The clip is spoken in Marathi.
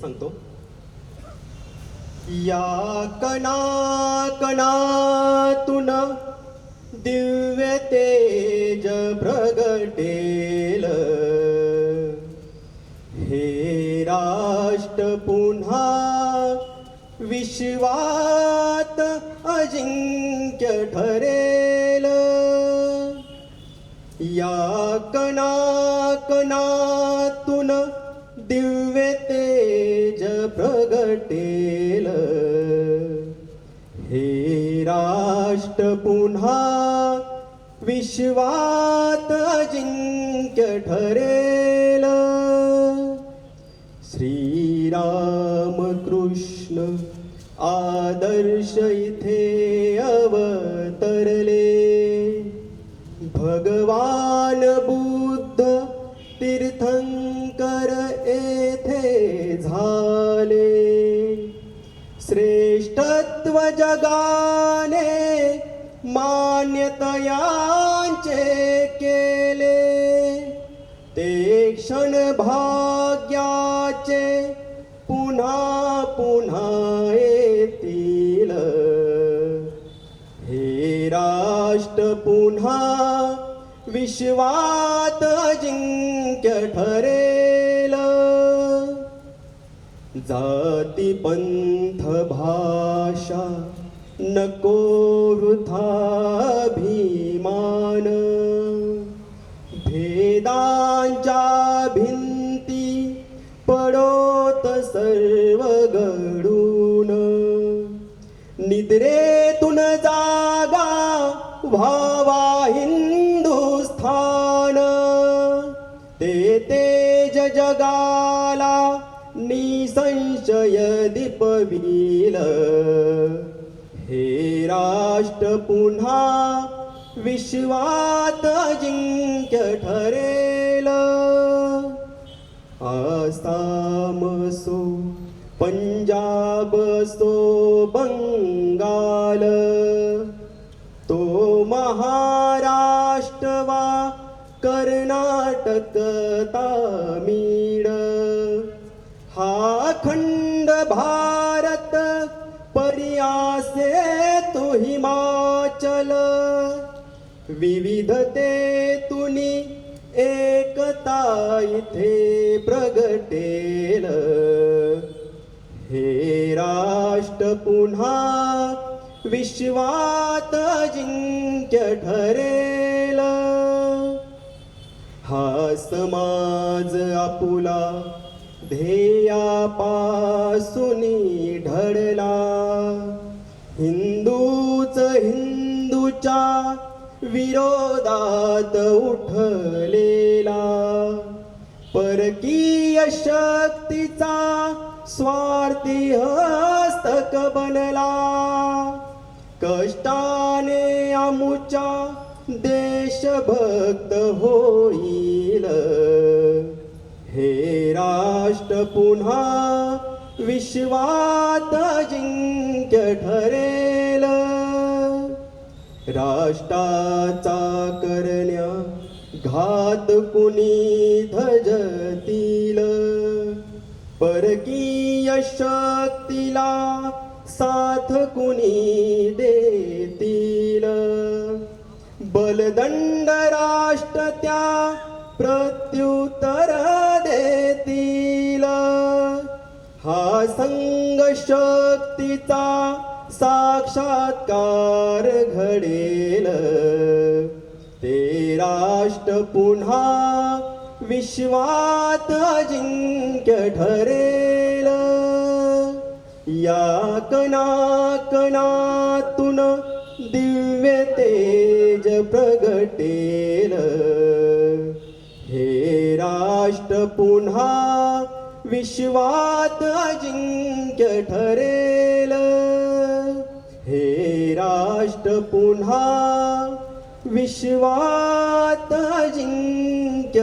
सांगतो. या कणा कणातून दिव्य तेज प्रगटेल. हे राष्ट्र पुन्हा विश्वात अजिंक्य ठरेल. या कणा कणातून दिव्य तेज राष्ट्र पुन्हा विश्वात अजिंक्य ठरेल. श्रीराम कृष्ण आदर्श इथे अवतरले. भगवान बुद्ध तीर्थंकर येथे झा श्रेष्ठत्व जगाने मान्यतयांचे केले. ते क्षण भाग्याचे पुन्हा पुन्हा येतील. हे राष्ट्र पुन्हा विश्वात अजिंक्य ठरे जाती पंथ भाषा नको वृथा भीमान भेदांच्या भिंती पडोत सर्व घडून निद्रेतून जागा व्हावा हिंदुस्थान। ते तेज जगाला निसंशय दीपविल हे राष्ट्र पुन्हा विश्वात अजिंक्य ठरेल। आसाम सो पंजाब सो बंगाल तो महाराष्ट्र वा कर्नाटक तामी भारत परियासे तो हिमाचल. विविधते तुनी एकता इथे प्रगटेल. हे राष्ट्र पुन्हा विश्वात जिंक्य ठरेल. हा समाज आपुला ध्येयापासूनी ढळला. हिंदूच हिंदूच्या विरोधात उठलेला. परकीय शक्तीचा स्वार्थी हस्तक बनला. कष्टाने आमुच्या देशभक्त होईल. राष्ट्र पुन्हा विश्वात जिंक्य ठरेल. राष्ट्राचा करण्या घात कुणी धजतील. परकीय शक्तीला साथ कुणी देतील. बलदंड राष्ट्र त्या प्रत्युत्तर देतील. हा संघ शक्तीचा साक्षात्कार घडेल. ते राष्ट्र पुन्हा विश्वात अजिंक्य ठरेल. या कणा कणातून दिव्य तेज प्रगटेल. हे राष्ट्र पुन्हा विश्वात अजिंक्य ठरेल. हे राष्ट्र पुन्हा विश्वात अजिंक्य